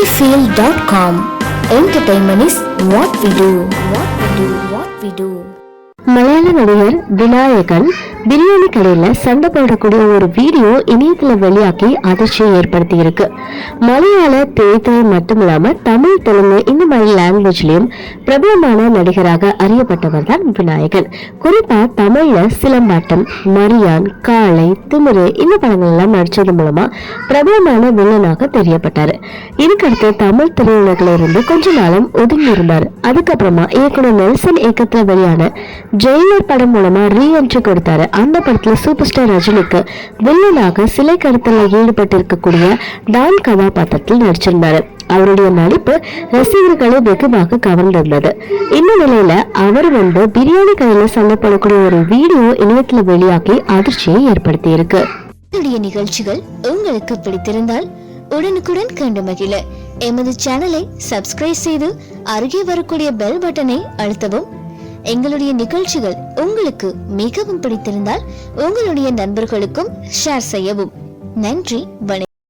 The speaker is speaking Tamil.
sunnyfield.com. Entertainment is what we do. What we do. What we do. மலையாள நடிகர் விநாயகன் பிரியாணி கடையில் சண்டை போடக்கூடிய ஒரு வீடியோ இணையத்தில் வெளியாக்கி அதிர்ச்சியை ஏற்படுத்தி இருக்கு மலையாள தேய்தல் மட்டும் இல்லாமல் தமிழ் தெலுங்கு இந்த மாதிரி லாங்குவேஜ்லயும் பிரபலமான நடிகராக அறியப்பட்டவர் தான் விநாயகன். குறிப்பா தமிழ்ல சிலம்பாட்டம் மரியான் காளை திமிரு இந்த படங்கள் எல்லாம் நடிச்சது மூலமா பிரபலமான வில்லனாக தெரியப்பட்டாரு. இதுக்கடுத்து தமிழ் திரையுலகில இருந்து கொஞ்ச நாளும் ஒதுங்கி இருந்தார் அதுக்கப்புறமா இயக்குனர் நெல்சன் இயக்கத்துல வெளியான ஜெயிலர் படம் மூலமா ரீஎன்ட்ரி கொடுத்தாரு. அந்த படத்துல சூப்பர் ஸ்டார் ரஜினிக்கு வில்லனாக சிலை கடத்தல ஈடுபட்டிருக்கக்கூடிய டான் கதாபாத்திரத்தில் நடிச்சிருந்தாரு. அவருடைய நடிப்பு ரசிகர்களை வெகுவாக கவர்ந்துள்ளது இந்த நிலையில அவர் வந்து பிரியாணி கடையில சண்டை ஒரு வீடியோ இணையத்துல வெளியாகி அதிர்ச்சியை ஏற்படுத்தி இருக்கு நிகழ்ச்சிகள் உங்களுக்கு பிடித்திருந்தால் உடனுக்குடன் கண்டு மகிழ. எமது சேனலை சப்ஸ்கிரைப் செய்து அருகே வரக்கூடிய பெல் பட்டனை அழுத்தவும். எங்களுடைய நிகழ்ச்சிகள் உங்களுக்கு மிகவும் பிடித்திருந்தால் உங்களுடைய நண்பர்களுக்கும் ஷேர் செய்யவும். நன்றி வணக்கம்.